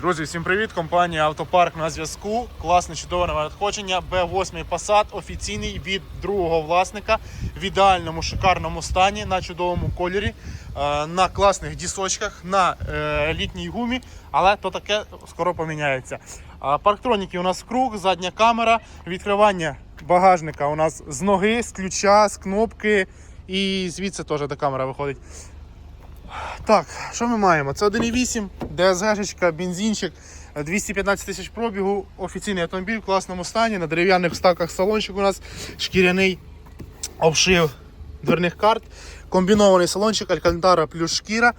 Друзі, всім привіт! Компанія Автопарк на зв'язку. Класне чудове надходження. Б8 Passat офіційний від другого власника в ідеальному шикарному стані на чудовому кольорі, е, на класних дісочках, на е, літній гумі, але то таке скоро поміняється. Парктроніки у нас круг, задня камера, відкривання багажника у нас з ноги, з ключа, з кнопки. І звідси теж та камера виходить. Так, що ми маємо? Це 1.8, ДСГ, бензинчик, 215 тисяч пробігу, офіційний автомобіль в класному стані, на дерев'яних вставках салончик у нас шкіряний обшив дверних карт, комбінований салончик, алькантара плюс шкіра,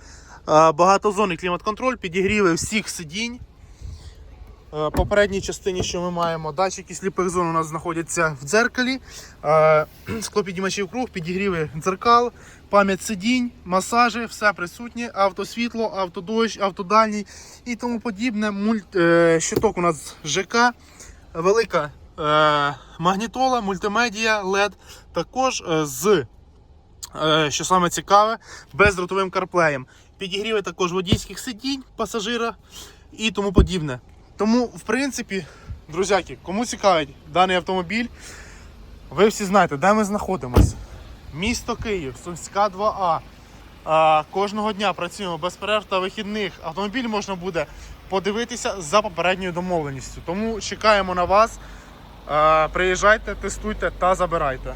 багатозонний клімат-контроль, підігріви всіх сидінь. Е, Попередній частині, що ми маємо, датчики сліпих зон у нас знаходяться в дзеркалі, е, склопідіймачів круг, підігріви дзеркал, пам'ять сидінь, масажі, все присутнє, автосвітло, автодощ, автодальній і тому подібне. Мульт, е, щиток у нас ЖК, велика магнітола, мультимедіа, LED, також з, що саме цікаве, бездротовим карплеєм. Підігріви також водійських сидінь, пасажира і тому подібне. Тому, в принципі, друзяки, кому цікавить даний автомобіль, ви всі знаєте, де ми знаходимося. Місто Київ, Сумська 2А. А, кожного дня працюємо без перерв та вихідних. Автомобіль можна буде подивитися за попередньою домовленістю. Тому чекаємо на вас. А, приїжджайте, тестуйте та забирайте.